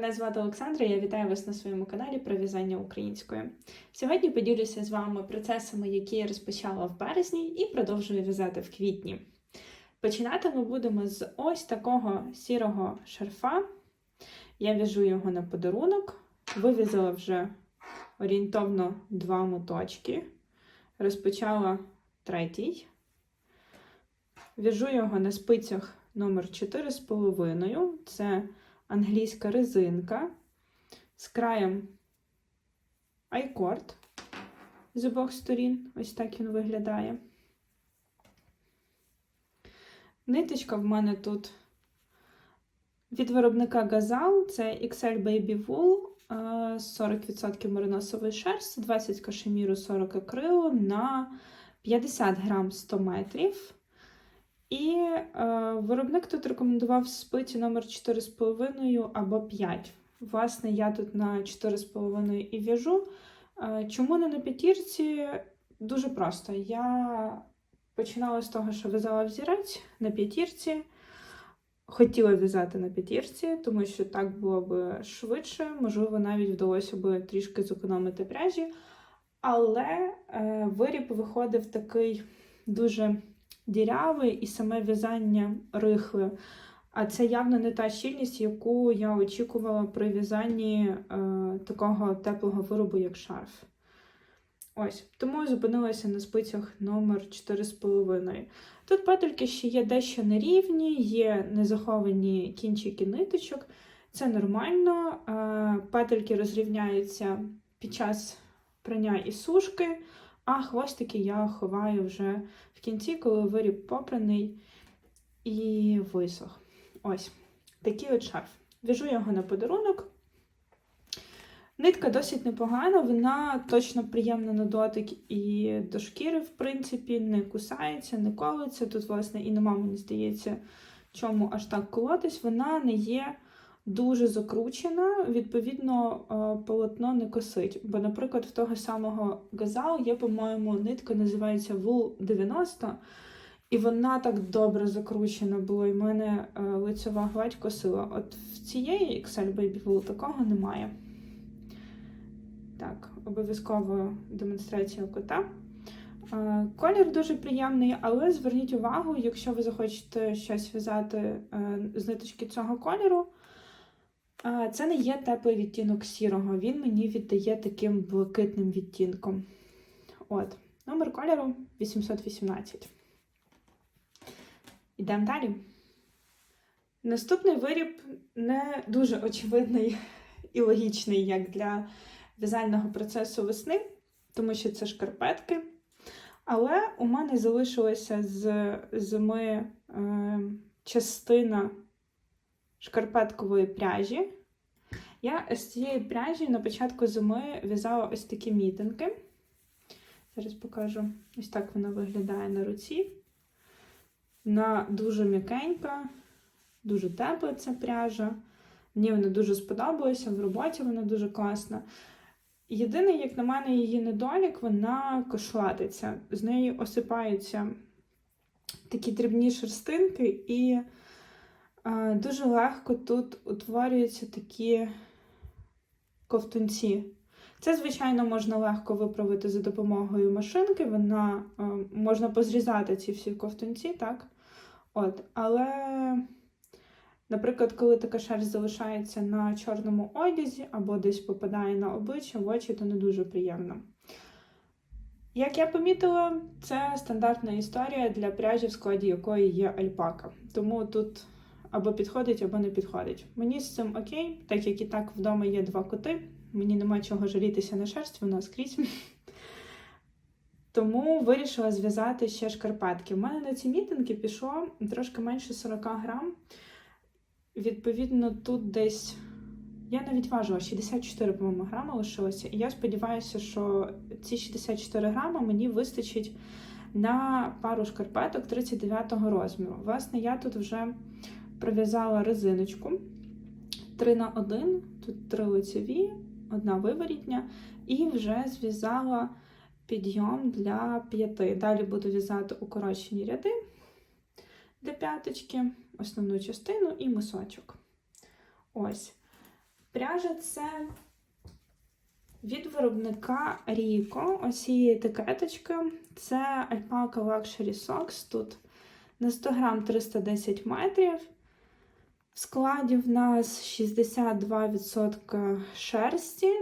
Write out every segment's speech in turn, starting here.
Мене звати Олександра, я вітаю вас на своєму каналі про в'язання українською. Сьогодні поділюся з вами процесами, які я розпочала в березні і продовжую в'язати в квітні. Починати ми будемо з ось такого сірого шарфа. Я в'яжу його на подарунок. Вив'язала вже орієнтовно два моточки. Розпочала третій. В'яжу його на спицях номер 4,5. Це англійська резинка з краєм айкорд з обох сторін. Ось так він виглядає. Ниточка в мене тут від виробника Gazal, це XL Baby Wool, 40% мериносовий шерсть, 20 кашеміру, 40 акрилу на 50 грам 100 метрів. І е, виробник тут рекомендував спиці номер 4,5 або 5. Власне, я тут на 4,5 і в'яжу. Е, чому не на п'ятірці? Дуже просто. Я починала з того, що в'язала взірець на п'ятірці. Хотіла в'язати на п'ятірці, тому що так було б швидше, можливо, навіть вдалося б трішки зекономити пряжі. Але е, виріб виходив такий дуже дірявий і саме в'язання рихле. А це явно не та щільність, яку я очікувала при в'язанні е, такого теплого виробу, як шарф. Ось, тому зупинилася на спицях номер 4,5. Тут петельки ще є дещо нерівні, є незаховані кінчики ниточок. Це нормально. Е, петельки розрівняються під час прання і сушки. А хвостики я ховаю вже в кінці, коли виріб попраний і висох. Ось такий от шарф. В'яжу його на подарунок. Нитка досить непогана, вона точно приємна на дотик і до шкіри, в принципі, не кусається, не колиться. Тут, власне, і нема, мені здається, чому аж так колотись. Вона не є дуже закручена, відповідно, е, полотно не косить. Бо, наприклад, в того самого газал є, по-моєму, нитка називається Wool 90, і вона так добре закручена була, і в мене е, лицьова гладь косила. От в цієї XL Baby Wool такого немає. Так, обов'язково демонстрація кота. Е, колір дуже приємний, але зверніть увагу, якщо ви захочете щось в'язати з ниточки цього кольору, це не є теплий відтінок сірого, він мені віддає таким блакитним відтінком. От, Номер кольору 818. Йдемо далі. Наступний виріб не дуже очевидний і логічний, як для в'язального процесу весни, тому що це шкарпетки. Але у мене залишилася з зими е, частина шкарпеткової пряжі. Я з цієї пряжі на початку зими в'язала ось такі мітинки. Зараз покажу, ось так вона виглядає на руці. Вона дуже м'якенька, дуже тепла ця пряжа. Мені вона дуже сподобалася, в роботі вона дуже класна. Єдиний, як на мене, її недолік, вона кошлатиться. З неї осипаються такі дрібні шерстинки, і дуже легко тут утворюються такі ковтунці. Це, звичайно, можна легко виправити за допомогою машинки. Вона можна позрізати ці всі ковтунці, так? От, Але, наприклад, коли така шерсть залишається на чорному одязі або десь попадає на обличчя, в очі, то не дуже приємно. Як я помітила, це стандартна історія для пряжі, в складі якої є альпака. Тому тут або підходить, або не підходить. Мені з цим окей, так як і так вдома є два коти, мені нема чого жалітися на шерсть, вона скрізь. Тому вирішила зв'язати ще шкарпетки. У мене на ці мітинги пішло трошки менше 40 грам. Відповідно, тут десь, я навіть важила 64, по-моєму, грама лишилося. І я сподіваюся, що ці 64 грама мені вистачить на пару шкарпеток 39-го розміру. Власне, я тут вже пров'язала резиночку 3 на 1, тут три лицеві, одна виворітня, і вже зв'язала підйом для п'яти. Далі буду в'язати укорочені ряди для п'яточки, основну частину і мисочок. Ось. Пряжа це від виробника Ріко. Ось її етикеточка. Це Alpaca Luxury Socks. Тут на 100 грам 310 метрів. Складі в нас 62% шерсті,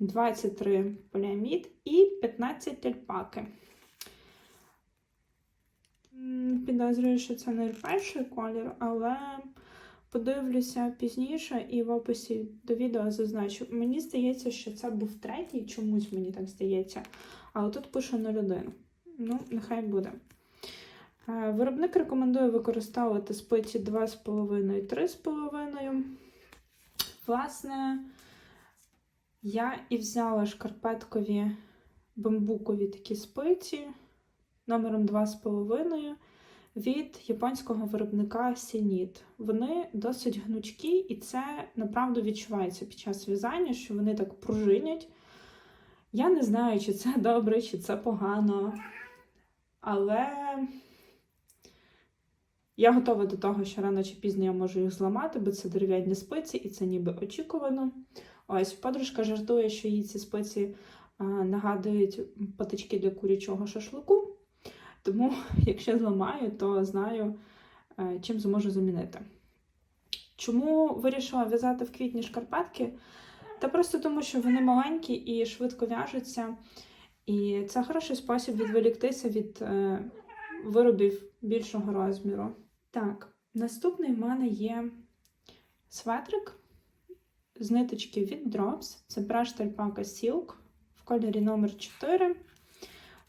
23 поліамід і 15 альпаки. Підозрюю, що це не перший колір, але подивлюся пізніше і в описі до відео зазначу. Мені здається, що це був третій, чомусь мені так здається. Але тут пише 01. Ну, нехай буде. Виробник рекомендує використовувати спиці 2,5-3,5. Власне, я і взяла шкарпеткові бамбукові такі спиці номером 2,5 від японського виробника Сініт. Вони досить гнучкі, і це направду відчувається під час в'язання, що вони так пружинять. Я не знаю, чи це добре, чи це погано. Але я готова до того, що рано чи пізно я можу їх зламати, бо це дерев'яні спиці, і це ніби очікувано. Ось подружка жартує, що їй ці спиці а, нагадують патички для курячого шашлику. Тому, якщо зламаю, то знаю, е, чим зможу замінити. Чому вирішила в'язати в квітні шкарпетки? Та просто тому, що вони маленькі і швидко в'яжуться. І це хороший спосіб відволіктися від е, виробів більшого розміру. Так, наступний в мене є светрик з ниточки від Drops. Це Alpaca Silk в кольорі номер 4.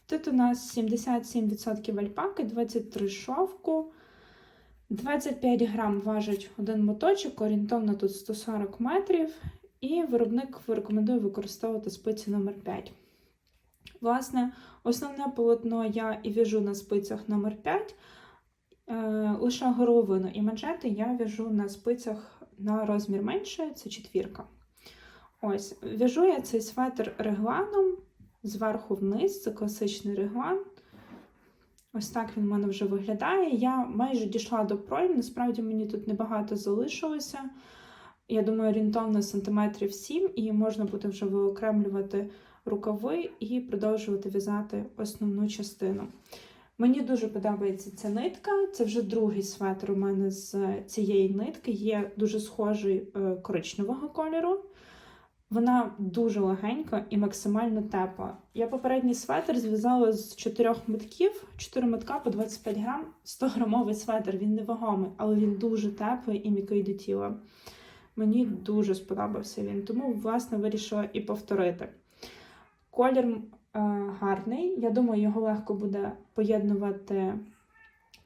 Тут у нас 77% альпаки, 23 шовку, 25 грам важить один моточок, орієнтовно тут 140 метрів. І виробник рекомендує використовувати спиці номер 5 Власне, основне полотно я і в'яжу на спицях номер 5 Е, лише горловину і манжети я в'яжу на спицях на розмір менше, це четвірка. Ось, в'яжу я цей светр регланом зверху вниз, це класичний реглан. Ось так він в мене вже виглядає. Я майже дійшла до пройм, насправді мені тут небагато залишилося. Я думаю, орієнтовно сантиметрів 7, і можна буде вже виокремлювати рукави і продовжувати в'язати основну частину. Мені дуже подобається ця нитка. Це вже другий светр у мене з цієї нитки. Є дуже схожий е, коричневого кольору. Вона дуже легенька і максимально тепла. Я попередній светр зв'язала з чотирьох митків, 4 митка по 25 грам, 100 грамовий светр, він невагомий, але він дуже теплий і м'який до тіла. Мені дуже сподобався він, тому, власне, вирішила і повторити. Колір гарний, я думаю, його легко буде поєднувати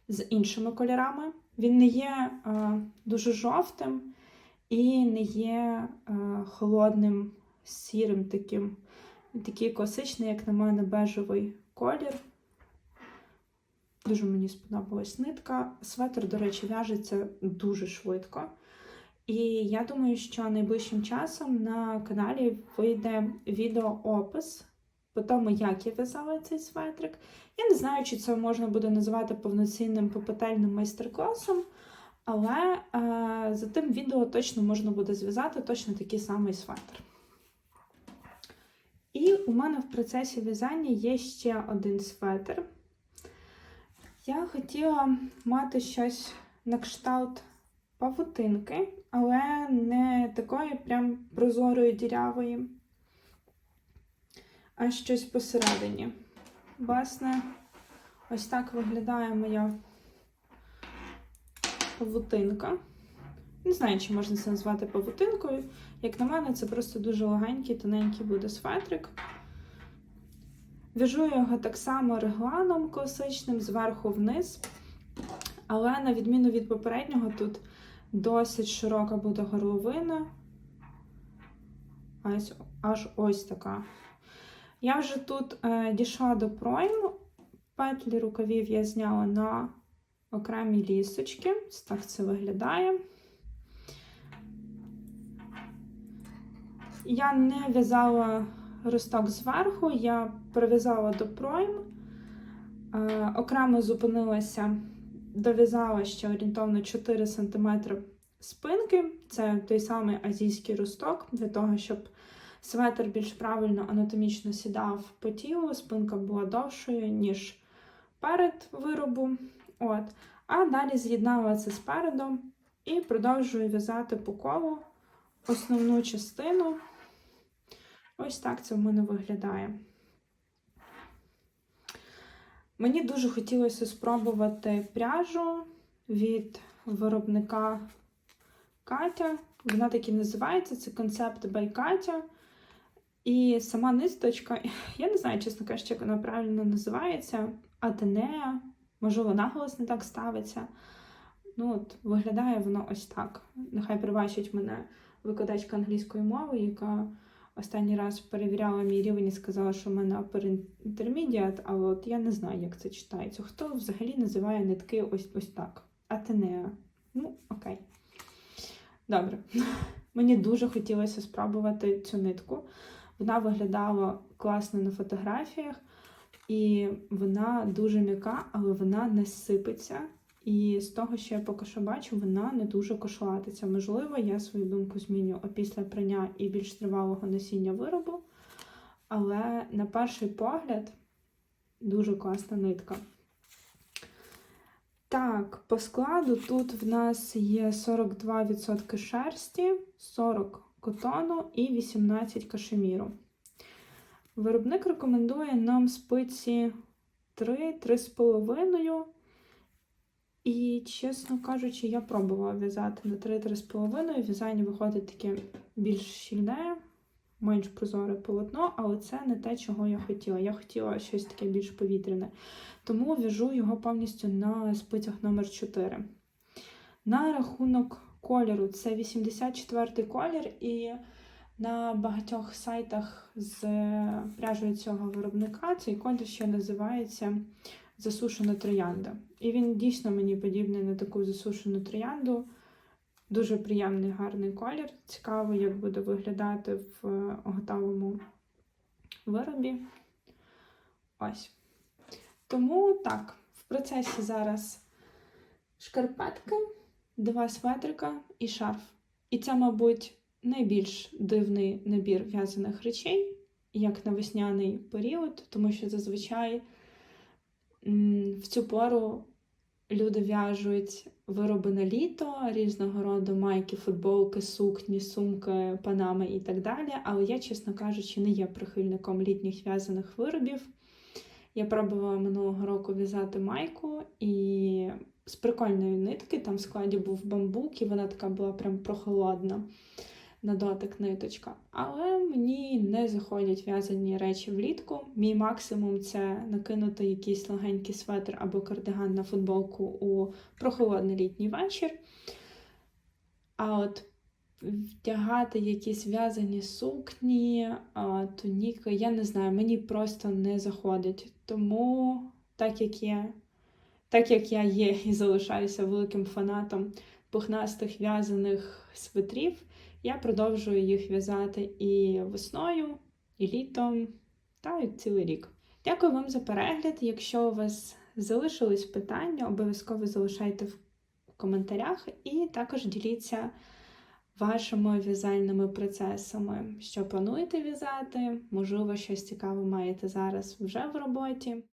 з іншими кольорами. Він не є е, дуже жовтим і не є е, холодним, сірим таким. Такий класичний, як на мене, бежевий колір. Дуже мені сподобалась нитка. Светр, до речі, в'яжеться дуже швидко. І я думаю, що найближчим часом на каналі вийде відеоопис по тому, як я в'язала цей светрик. Я не знаю, чи це можна буде називати повноцінним попетельним майстер-класом, але е, за тим відео точно можна буде зв'язати точно такий самий светр. І у мене в процесі в'язання є ще один светр. Я хотіла мати щось на кшталт павутинки, але не такої прям прозорої дірявої, а щось посередині. Власне, ось так виглядає моя павутинка. Не знаю, чи можна це назвати павутинкою. Як на мене, це просто дуже легенький, тоненький буде светрик. В'яжу його так само регланом класичним, зверху вниз. Але, на відміну від попереднього, тут досить широка буде горловина. Аж ось така. Я вже тут е, дійшла до пройму. Петлі рукавів я зняла на окремі лісочки. Так це виглядає. Я не в'язала росток зверху, я прив'язала до пройм, е, окремо зупинилася, дов'язала ще орієнтовно 4 см спинки. Це той самий азійський росток для того, щоб светр більш правильно анатомічно сідав по тілу, спинка була довшою, ніж перед виробу. От. А далі з'єднала це спереду і продовжую в'язати по колу основну частину. Ось так це в мене виглядає. Мені дуже хотілося спробувати пряжу від виробника Катя. Вона так і називається, це концепт by Катя. І сама ниточка, я не знаю, чесно кажучи, як вона правильно називається. Атенея, можливо, наголос не так ставиться. Ну, от, виглядає воно ось так. Нехай прибачить мене викладачка англійської мови, яка останній раз перевіряла мій рівень і сказала, що в мене intermediate, але от я не знаю, як це читається. Хто взагалі називає нитки ось ось так? Атенеа. Ну, окей. Добре. Мені дуже хотілося спробувати цю нитку. Вона виглядала класно на фотографіях, і вона дуже м'яка, але вона не сипеться. І з того, що я поки що бачу, вона не дуже кошлатиться. Можливо, я свою думку зміню після прання і більш тривалого носіння виробу. Але на перший погляд дуже класна нитка. Так, по складу тут в нас є 42% шерсті, 40 котону і 18 кашеміру. Виробник рекомендує нам спиці 3-3,5. І, чесно кажучи, я пробувала в'язати на 3-3,5. В'язання виходить таке більш щільне, менш прозоре полотно, але це не те, чого я хотіла. Я хотіла щось таке більш повітряне. Тому в'яжу його повністю на спицях номер 4 На рахунок кольору, це 84-й колір, і на багатьох сайтах з пряжею цього виробника цей колір ще називається засушена троянда. І він дійсно мені подібний на таку засушену троянду. Дуже приємний гарний колір. Цікаво, як буде виглядати в готовому виробі. Ось. Тому так, в процесі зараз шкарпетки, два светрика і шарф. І це, мабуть, найбільш дивний набір в'язаних речей, як на весняний період, тому що зазвичай в цю пору люди в'яжуть вироби на літо, різного роду майки, футболки, сукні, сумки, панами і так далі. Але я, чесно кажучи, не є прихильником літніх в'язаних виробів. Я пробувала минулого року в'язати майку і з прикольної нитки, там в складі був бамбук, і вона така була прям прохолодна на дотик ниточка. Але мені не заходять в'язані речі влітку. Мій максимум це накинути якийсь легенький светр або кардиган на футболку у прохолодний літній вечір. А от вдягати якісь в'язані сукні, туніки, я не знаю, мені просто не заходить. Тому, так як я, так як я є і залишаюся великим фанатом пухнастих в'язаних свитрів, я продовжую їх в'язати і весною, і літом, та й цілий рік. Дякую вам за перегляд. Якщо у вас залишились питання, обов'язково залишайте в коментарях і також діліться вашими в'язальними процесами, що плануєте в'язати, можливо, щось цікаве маєте зараз вже в роботі.